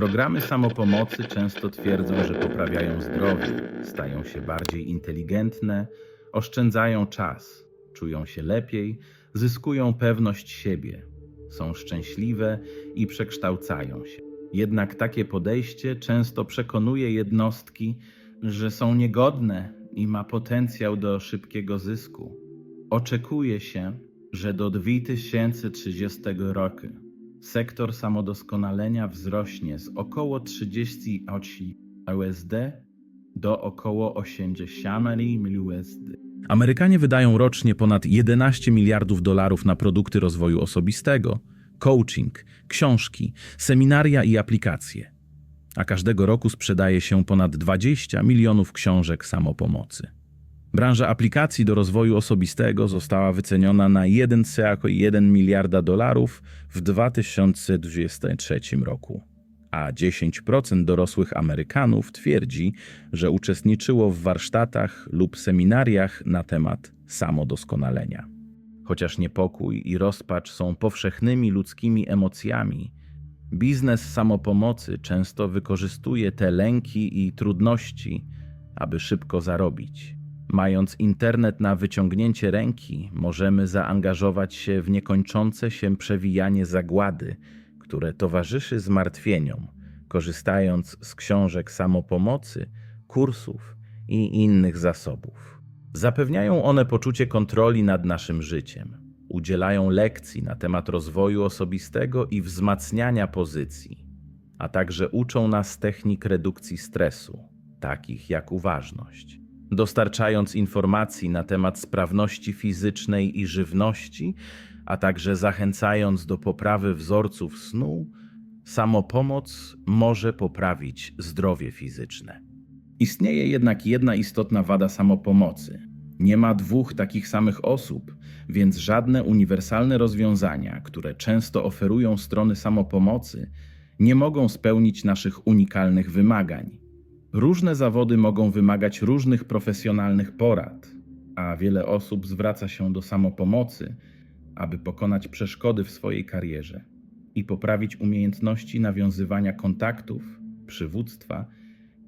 Programy samopomocy często twierdzą, że poprawiają zdrowie, stają się bardziej inteligentne, oszczędzają czas, czują się lepiej, zyskują pewność siebie, są szczęśliwe i przekształcają się. Jednak takie podejście często przekonuje jednostki, że są niegodne i ma potencjał do szybkiego zysku. Oczekuje się, że do 2030 roku sektor samodoskonalenia wzrośnie z około 38 USD do około 80 USD. Amerykanie wydają rocznie ponad 11 miliardów dolarów na produkty rozwoju osobistego, coaching, książki, seminaria i aplikacje. A każdego roku sprzedaje się ponad 20 milionów książek samopomocy. Branża aplikacji do rozwoju osobistego została wyceniona na 1,1 miliarda dolarów w 2023 roku, a 10% dorosłych Amerykanów twierdzi, że uczestniczyło w warsztatach lub seminariach na temat samodoskonalenia. Chociaż niepokój i rozpacz są powszechnymi ludzkimi emocjami, biznes samopomocy często wykorzystuje te lęki i trudności, aby szybko zarobić. Mając internet na wyciągnięcie ręki, możemy zaangażować się w niekończące się przewijanie zagłady, które towarzyszy zmartwieniom, korzystając z książek samopomocy, kursów i innych zasobów. Zapewniają one poczucie kontroli nad naszym życiem, udzielają lekcji na temat rozwoju osobistego i wzmacniania pozycji, a także uczą nas technik redukcji stresu, takich jak uważność dostarczając informacji na temat sprawności fizycznej i żywności, a także zachęcając do poprawy wzorców snu, samopomoc może poprawić zdrowie fizyczne. Istnieje jednak jedna istotna wada samopomocy. Nie ma dwóch takich samych osób, więc żadne uniwersalne rozwiązania, które często oferują strony samopomocy, nie mogą spełnić naszych unikalnych wymagań. Różne zawody mogą wymagać różnych profesjonalnych porad, a wiele osób zwraca się do samopomocy, aby pokonać przeszkody w swojej karierze i poprawić umiejętności nawiązywania kontaktów, przywództwa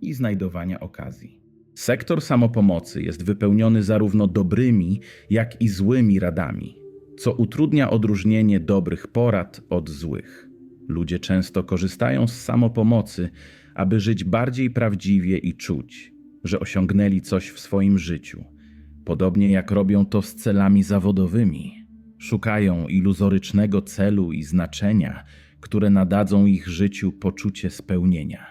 i znajdowania okazji. Sektor samopomocy jest wypełniony zarówno dobrymi, jak i złymi radami, co utrudnia odróżnienie dobrych porad od złych. Ludzie często korzystają z samopomocy, aby żyć bardziej prawdziwie i czuć, że osiągnęli coś w swoim życiu, podobnie jak robią to z celami zawodowymi. Szukają iluzorycznego celu i znaczenia, które nadadzą ich życiu poczucie spełnienia.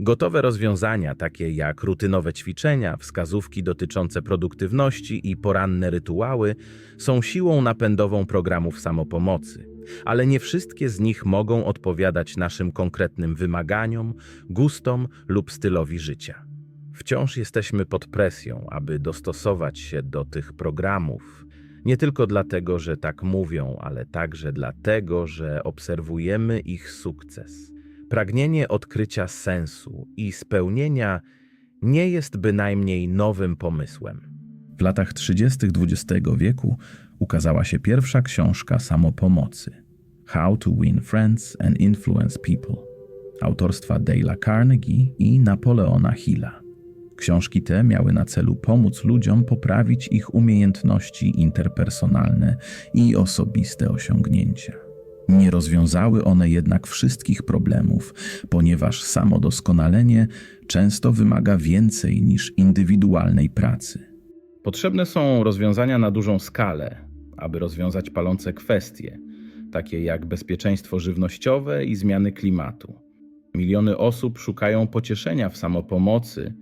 Gotowe rozwiązania, takie jak rutynowe ćwiczenia, wskazówki dotyczące produktywności i poranne rytuały, są siłą napędową programów samopomocy ale nie wszystkie z nich mogą odpowiadać naszym konkretnym wymaganiom, gustom lub stylowi życia. Wciąż jesteśmy pod presją, aby dostosować się do tych programów, nie tylko dlatego, że tak mówią, ale także dlatego, że obserwujemy ich sukces. Pragnienie odkrycia sensu i spełnienia nie jest bynajmniej nowym pomysłem. W latach 30. XX wieku ukazała się pierwsza książka samopomocy How to Win Friends and Influence People autorstwa Dale'a Carnegie i Napoleona Hilla. Książki te miały na celu pomóc ludziom poprawić ich umiejętności interpersonalne i osobiste osiągnięcia. Nie rozwiązały one jednak wszystkich problemów, ponieważ samodoskonalenie często wymaga więcej niż indywidualnej pracy. Potrzebne są rozwiązania na dużą skalę, aby rozwiązać palące kwestie, takie jak bezpieczeństwo żywnościowe i zmiany klimatu. Miliony osób szukają pocieszenia w samopomocy,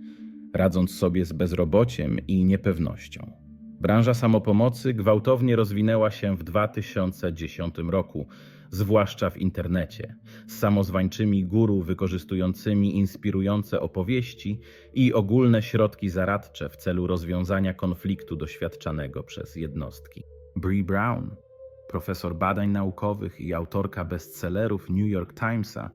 radząc sobie z bezrobociem i niepewnością. Branża samopomocy gwałtownie rozwinęła się w 2010 roku, zwłaszcza w internecie, z samozwańczymi guru wykorzystującymi inspirujące opowieści i ogólne środki zaradcze w celu rozwiązania konfliktu doświadczanego przez jednostki. Bree Brown, profesor badań naukowych i autorka bestsellerów New York Timesa,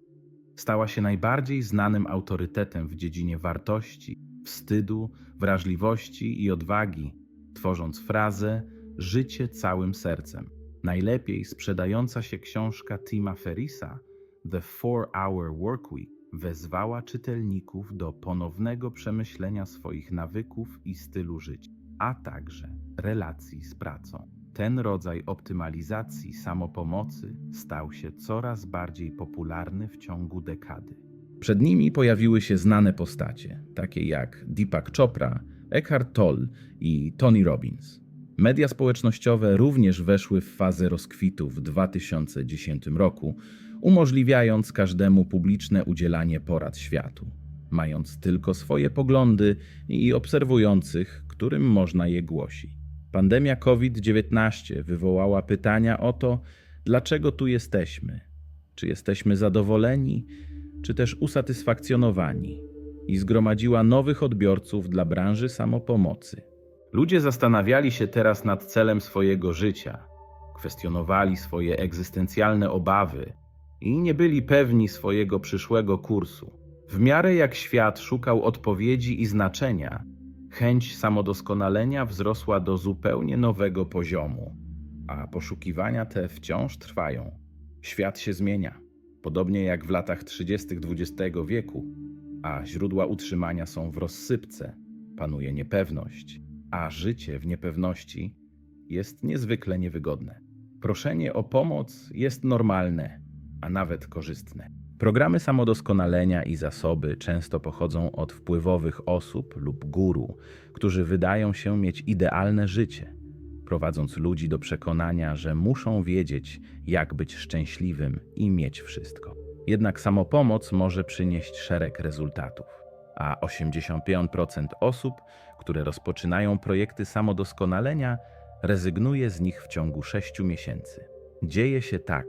stała się najbardziej znanym autorytetem w dziedzinie wartości, wstydu, wrażliwości i odwagi, tworząc frazę Życie całym sercem. Najlepiej sprzedająca się książka Tima Ferrisa The Four Hour Workweek wezwała czytelników do ponownego przemyślenia swoich nawyków i stylu życia, a także relacji z pracą. Ten rodzaj optymalizacji samopomocy stał się coraz bardziej popularny w ciągu dekady. Przed nimi pojawiły się znane postacie, takie jak Deepak Chopra, Eckhart Tolle i Tony Robbins. Media społecznościowe również weszły w fazę rozkwitu w 2010 roku, umożliwiając każdemu publiczne udzielanie porad światu, mając tylko swoje poglądy i obserwujących, którym można je głosić. Pandemia COVID-19 wywołała pytania o to, dlaczego tu jesteśmy, czy jesteśmy zadowoleni, czy też usatysfakcjonowani, i zgromadziła nowych odbiorców dla branży samopomocy. Ludzie zastanawiali się teraz nad celem swojego życia, kwestionowali swoje egzystencjalne obawy i nie byli pewni swojego przyszłego kursu. W miarę jak świat szukał odpowiedzi i znaczenia, chęć samodoskonalenia wzrosła do zupełnie nowego poziomu, a poszukiwania te wciąż trwają. Świat się zmienia, podobnie jak w latach 30. XX wieku, a źródła utrzymania są w rozsypce, panuje niepewność, a życie w niepewności jest niezwykle niewygodne. Proszenie o pomoc jest normalne, a nawet korzystne. Programy samodoskonalenia i zasoby często pochodzą od wpływowych osób lub guru, którzy wydają się mieć idealne życie, prowadząc ludzi do przekonania, że muszą wiedzieć, jak być szczęśliwym i mieć wszystko. Jednak samopomoc może przynieść szereg rezultatów, a 85% osób, które rozpoczynają projekty samodoskonalenia, rezygnuje z nich w ciągu 6 miesięcy. Dzieje się tak,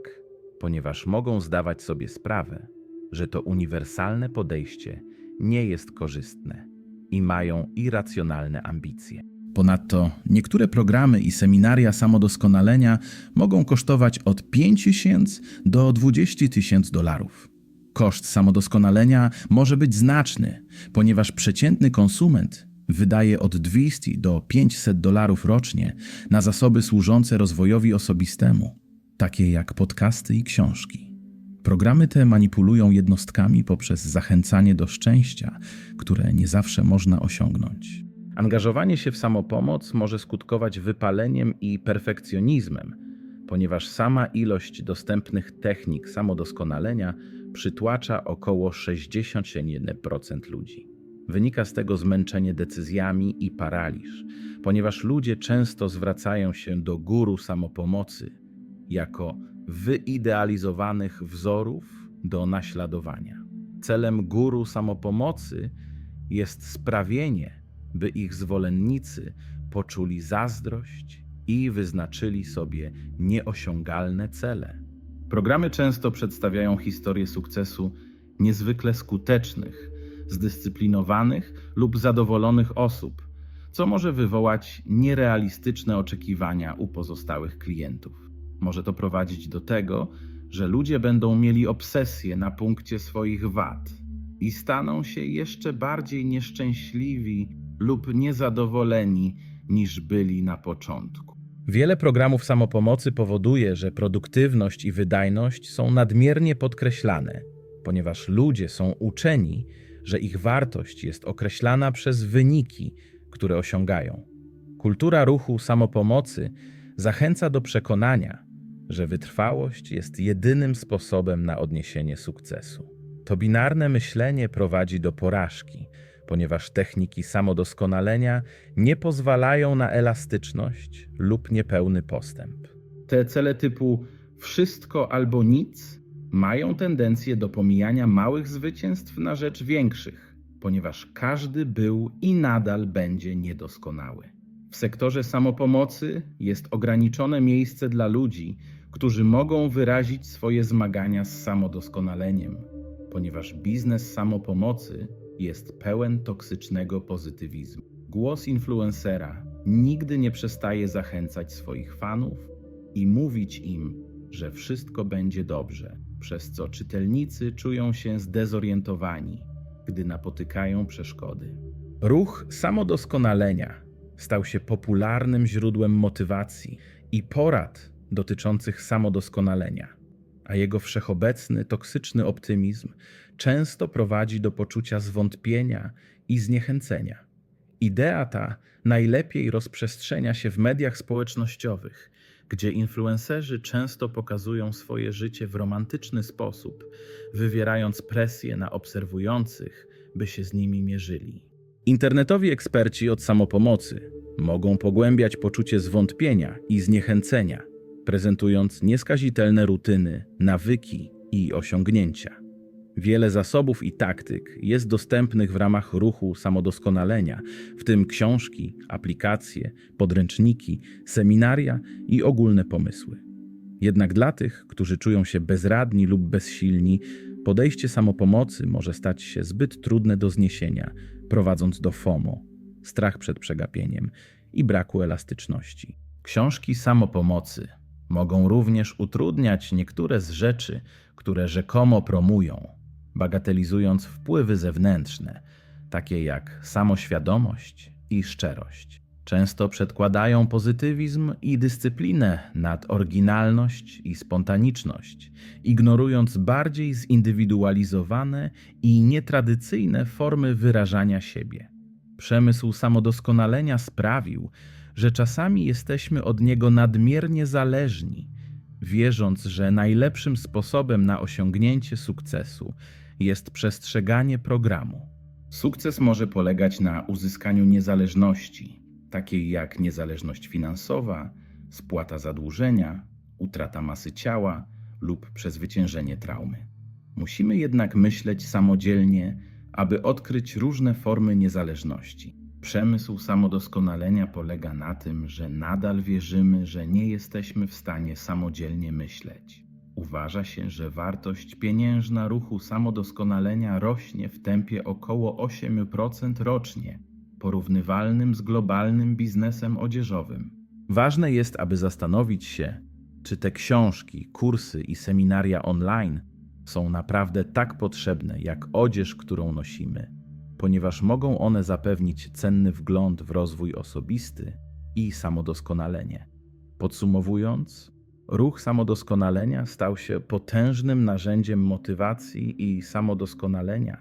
ponieważ mogą zdawać sobie sprawę, że to uniwersalne podejście nie jest korzystne i mają irracjonalne ambicje. Ponadto niektóre programy i seminaria samodoskonalenia mogą kosztować od 5 tysięcy do 20 tysięcy dolarów. Koszt samodoskonalenia może być znaczny, ponieważ przeciętny konsument wydaje od 200 do 500 dolarów rocznie na zasoby służące rozwojowi osobistemu, takie jak podcasty i książki. Programy te manipulują jednostkami poprzez zachęcanie do szczęścia, które nie zawsze można osiągnąć. Angażowanie się w samopomoc może skutkować wypaleniem i perfekcjonizmem, ponieważ sama ilość dostępnych technik samodoskonalenia przytłacza około 61% ludzi. Wynika z tego zmęczenie decyzjami i paraliż, ponieważ ludzie często zwracają się do guru samopomocy jako wyidealizowanych wzorów do naśladowania. Celem guru samopomocy jest sprawienie, by ich zwolennicy poczuli zazdrość i wyznaczyli sobie nieosiągalne cele. Programy często przedstawiają historię sukcesu niezwykle skutecznych, zdyscyplinowanych lub zadowolonych osób, co może wywołać nierealistyczne oczekiwania u pozostałych klientów. Może to prowadzić do tego, że ludzie będą mieli obsesję na punkcie swoich wad i staną się jeszcze bardziej nieszczęśliwi lub niezadowoleni niż byli na początku. Wiele programów samopomocy powoduje, że produktywność i wydajność są nadmiernie podkreślane, ponieważ ludzie są uczeni, że ich wartość jest określana przez wyniki, które osiągają. Kultura ruchu samopomocy zachęca do przekonania, że wytrwałość jest jedynym sposobem na odniesienie sukcesu. To binarne myślenie prowadzi do porażki, ponieważ techniki samodoskonalenia nie pozwalają na elastyczność lub niepełny postęp. Te cele typu wszystko albo nic mają tendencję do pomijania małych zwycięstw na rzecz większych, ponieważ każdy był i nadal będzie niedoskonały. W sektorze samopomocy jest ograniczone miejsce dla ludzi, którzy mogą wyrazić swoje zmagania z samodoskonaleniem, ponieważ biznes samopomocy jest pełen toksycznego pozytywizmu. Głos influencera nigdy nie przestaje zachęcać swoich fanów i mówić im, że wszystko będzie dobrze, przez co czytelnicy czują się zdezorientowani, gdy napotykają przeszkody. Ruch samodoskonalenia stał się popularnym źródłem motywacji i porad dotyczących samodoskonalenia. A jego wszechobecny, toksyczny optymizm często prowadzi do poczucia zwątpienia i zniechęcenia. Idea ta najlepiej rozprzestrzenia się w mediach społecznościowych, gdzie influencerzy często pokazują swoje życie w romantyczny sposób, wywierając presję na obserwujących, by się z nimi mierzyli. Internetowi eksperci od samopomocy mogą pogłębiać poczucie zwątpienia i zniechęcenia, prezentując nieskazitelne rutyny, nawyki i osiągnięcia. Wiele zasobów i taktyk jest dostępnych w ramach ruchu samodoskonalenia, w tym książki, aplikacje, podręczniki, seminaria i ogólne pomysły. Jednak dla tych, którzy czują się bezradni lub bezsilni, podejście samopomocy może stać się zbyt trudne do zniesienia, prowadząc do FOMO, strach przed przegapieniem i braku elastyczności. Książki samopomocy mogą również utrudniać niektóre z rzeczy, które rzekomo promują, bagatelizując wpływy zewnętrzne, takie jak samoświadomość i szczerość. Często przedkładają pozytywizm i dyscyplinę nad oryginalność i spontaniczność, ignorując bardziej zindywidualizowane i nietradycyjne formy wyrażania siebie. Przemysł samodoskonalenia sprawił, że czasami jesteśmy od niego nadmiernie zależni, wierząc, że najlepszym sposobem na osiągnięcie sukcesu jest przestrzeganie programu. Sukces może polegać na uzyskaniu niezależności, takiej jak niezależność finansowa, spłata zadłużenia, utrata masy ciała lub przezwyciężenie traumy. Musimy jednak myśleć samodzielnie, aby odkryć różne formy niezależności. Przemysł samodoskonalenia polega na tym, że nadal wierzymy, że nie jesteśmy w stanie samodzielnie myśleć. Uważa się, że wartość pieniężna ruchu samodoskonalenia rośnie w tempie około 8% rocznie, porównywalnym z globalnym biznesem odzieżowym. Ważne jest, aby zastanowić się, czy te książki, kursy i seminaria online są naprawdę tak potrzebne jak odzież, którą nosimy, ponieważ mogą one zapewnić cenny wgląd w rozwój osobisty i samodoskonalenie. Podsumowując, ruch samodoskonalenia stał się potężnym narzędziem motywacji i samodoskonalenia,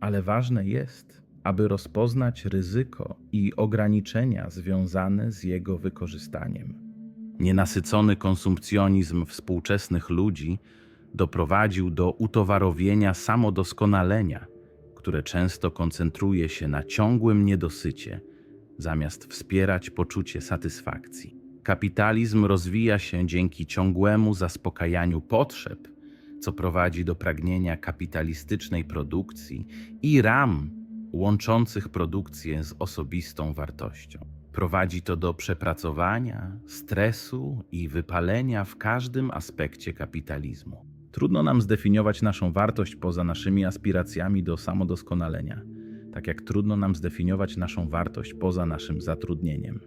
ale ważne jest, aby rozpoznać ryzyko i ograniczenia związane z jego wykorzystaniem. Nienasycony konsumpcjonizm współczesnych ludzi doprowadził do utowarowienia samodoskonalenia, które często koncentruje się na ciągłym niedosycie, zamiast wspierać poczucie satysfakcji. Kapitalizm rozwija się dzięki ciągłemu zaspokajaniu potrzeb, co prowadzi do pragnienia kapitalistycznej produkcji i ram łączących produkcję z osobistą wartością. Prowadzi to do przepracowania, stresu i wypalenia w każdym aspekcie kapitalizmu. Trudno nam zdefiniować naszą wartość poza naszymi aspiracjami do samodoskonalenia, tak jak trudno nam zdefiniować naszą wartość poza naszym zatrudnieniem.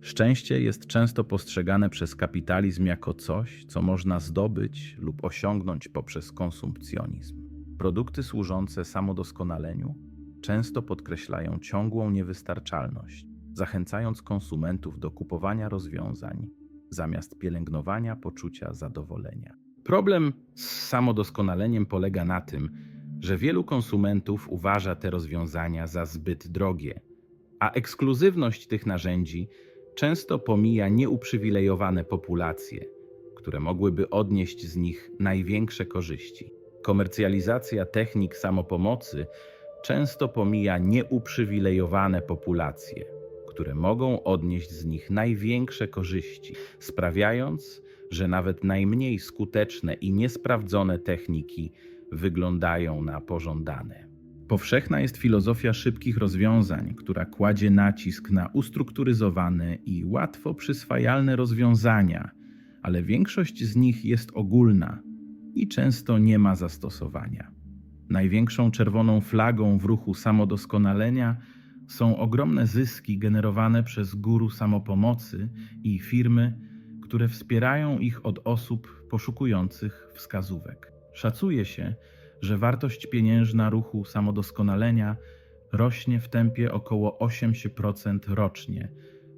Szczęście jest często postrzegane przez kapitalizm jako coś, co można zdobyć lub osiągnąć poprzez konsumpcjonizm. Produkty służące samodoskonaleniu często podkreślają ciągłą niewystarczalność, zachęcając konsumentów do kupowania rozwiązań zamiast pielęgnowania poczucia zadowolenia. Problem z samodoskonaleniem polega na tym, że wielu konsumentów uważa te rozwiązania za zbyt drogie, a ekskluzywność tych narzędzi często pomija nieuprzywilejowane populacje, które mogłyby odnieść z nich największe korzyści. Komercjalizacja technik samopomocy często pomija nieuprzywilejowane populacje, które mogą odnieść z nich największe korzyści, sprawiając, że nawet najmniej skuteczne i niesprawdzone techniki wyglądają na pożądane. Powszechna jest filozofia szybkich rozwiązań, która kładzie nacisk na ustrukturyzowane i łatwo przyswajalne rozwiązania, ale większość z nich jest ogólna i często nie ma zastosowania. Największą czerwoną flagą w ruchu samodoskonalenia są ogromne zyski generowane przez guru samopomocy i firmy, które wspierają ich od osób poszukujących wskazówek. Szacuje się, że wartość pieniężna ruchu samodoskonalenia rośnie w tempie około 8% rocznie,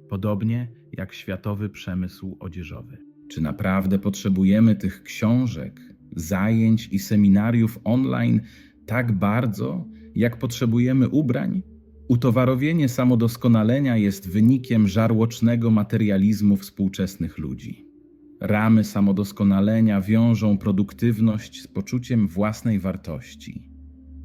podobnie jak światowy przemysł odzieżowy. Czy naprawdę potrzebujemy tych książek, zajęć i seminariów online tak bardzo, jak potrzebujemy ubrań? Utowarowienie samodoskonalenia jest wynikiem żarłocznego materializmu współczesnych ludzi. Ramy samodoskonalenia wiążą produktywność z poczuciem własnej wartości,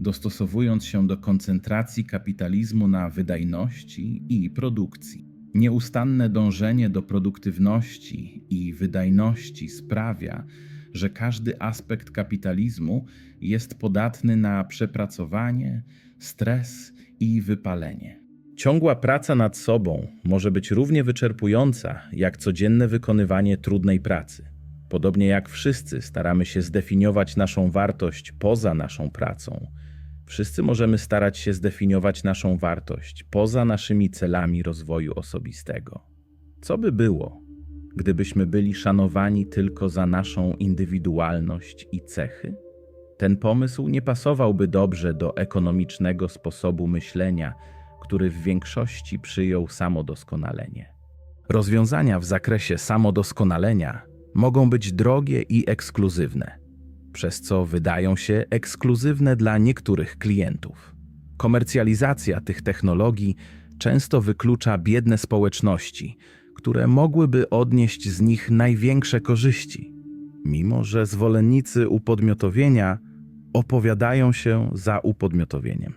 dostosowując się do koncentracji kapitalizmu na wydajności i produkcji. Nieustanne dążenie do produktywności i wydajności sprawia, że każdy aspekt kapitalizmu jest podatny na przepracowanie, stres i wypalenie. Ciągła praca nad sobą może być równie wyczerpująca jak codzienne wykonywanie trudnej pracy. Podobnie jak wszyscy staramy się zdefiniować naszą wartość poza naszą pracą, wszyscy możemy starać się zdefiniować naszą wartość poza naszymi celami rozwoju osobistego. Co by było, gdybyśmy byli szanowani tylko za naszą indywidualność i cechy? Ten pomysł nie pasowałby dobrze do ekonomicznego sposobu myślenia, który w większości przyjął samodoskonalenie. Rozwiązania w zakresie samodoskonalenia mogą być drogie i ekskluzywne, przez co wydają się ekskluzywne dla niektórych klientów. Komercjalizacja tych technologii często wyklucza biedne społeczności, które mogłyby odnieść z nich największe korzyści, mimo że zwolennicy upodmiotowienia opowiadają się za upodmiotowieniem.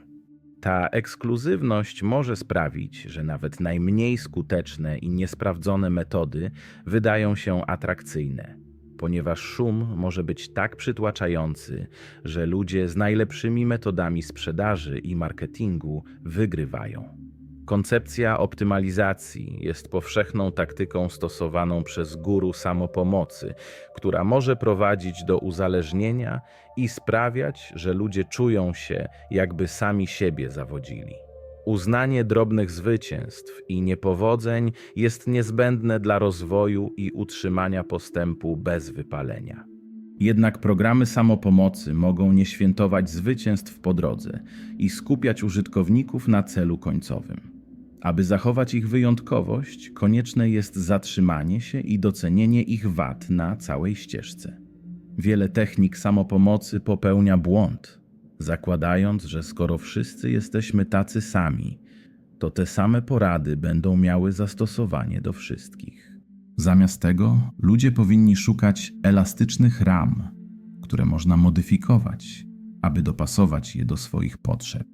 Ta ekskluzywność może sprawić, że nawet najmniej skuteczne i niesprawdzone metody wydają się atrakcyjne, ponieważ szum może być tak przytłaczający, że ludzie z najlepszymi metodami sprzedaży i marketingu wygrywają. Koncepcja optymalizacji jest powszechną taktyką stosowaną przez guru samopomocy, która może prowadzić do uzależnienia i sprawiać, że ludzie czują się, jakby sami siebie zawodzili. Uznanie drobnych zwycięstw i niepowodzeń jest niezbędne dla rozwoju i utrzymania postępu bez wypalenia. Jednak programy samopomocy mogą nie świętować zwycięstw po drodze i skupiać użytkowników na celu końcowym. Aby zachować ich wyjątkowość, konieczne jest zatrzymanie się i docenienie ich wad na całej ścieżce. Wiele technik samopomocy popełnia błąd, zakładając, że skoro wszyscy jesteśmy tacy sami, to te same porady będą miały zastosowanie do wszystkich. Zamiast tego ludzie powinni szukać elastycznych ram, które można modyfikować, aby dopasować je do swoich potrzeb,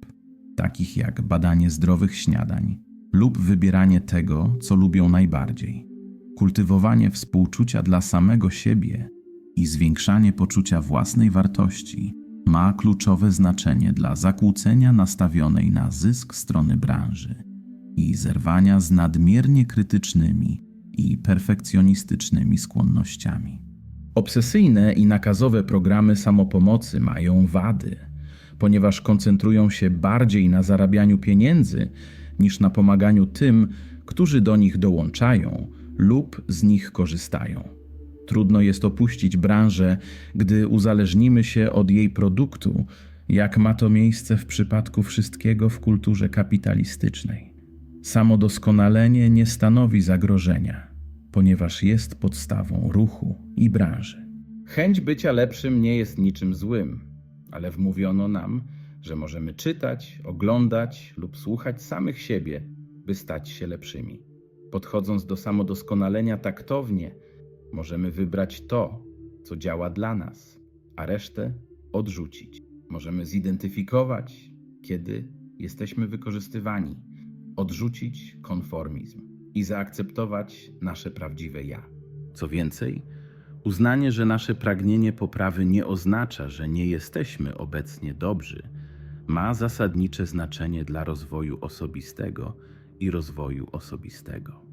takich jak badanie zdrowych śniadań lub wybieranie tego, co lubią najbardziej. Kultywowanie współczucia dla samego siebie i zwiększanie poczucia własnej wartości ma kluczowe znaczenie dla zakłócenia nastawionej na zysk strony branży i zerwania z nadmiernie krytycznymi i perfekcjonistycznymi skłonnościami. Obsesyjne i nakazowe programy samopomocy mają wady, ponieważ koncentrują się bardziej na zarabianiu pieniędzy niż na pomaganiu tym, którzy do nich dołączają lub z nich korzystają. Trudno jest opuścić branżę, gdy uzależnimy się od jej produktu, jak ma to miejsce w przypadku wszystkiego w kulturze kapitalistycznej. Samodoskonalenie nie stanowi zagrożenia, ponieważ jest podstawą ruchu i branży. Chęć bycia lepszym nie jest niczym złym, ale wmówiono nam, że możemy czytać, oglądać lub słuchać samych siebie, by stać się lepszymi. Podchodząc do samodoskonalenia taktownie, możemy wybrać to, co działa dla nas, a resztę odrzucić. Możemy zidentyfikować, kiedy jesteśmy wykorzystywani, odrzucić konformizm i zaakceptować nasze prawdziwe ja. Co więcej, uznanie, że nasze pragnienie poprawy nie oznacza, że nie jesteśmy obecnie dobrzy, ma zasadnicze znaczenie dla rozwoju osobistego i rozwoju osobistego.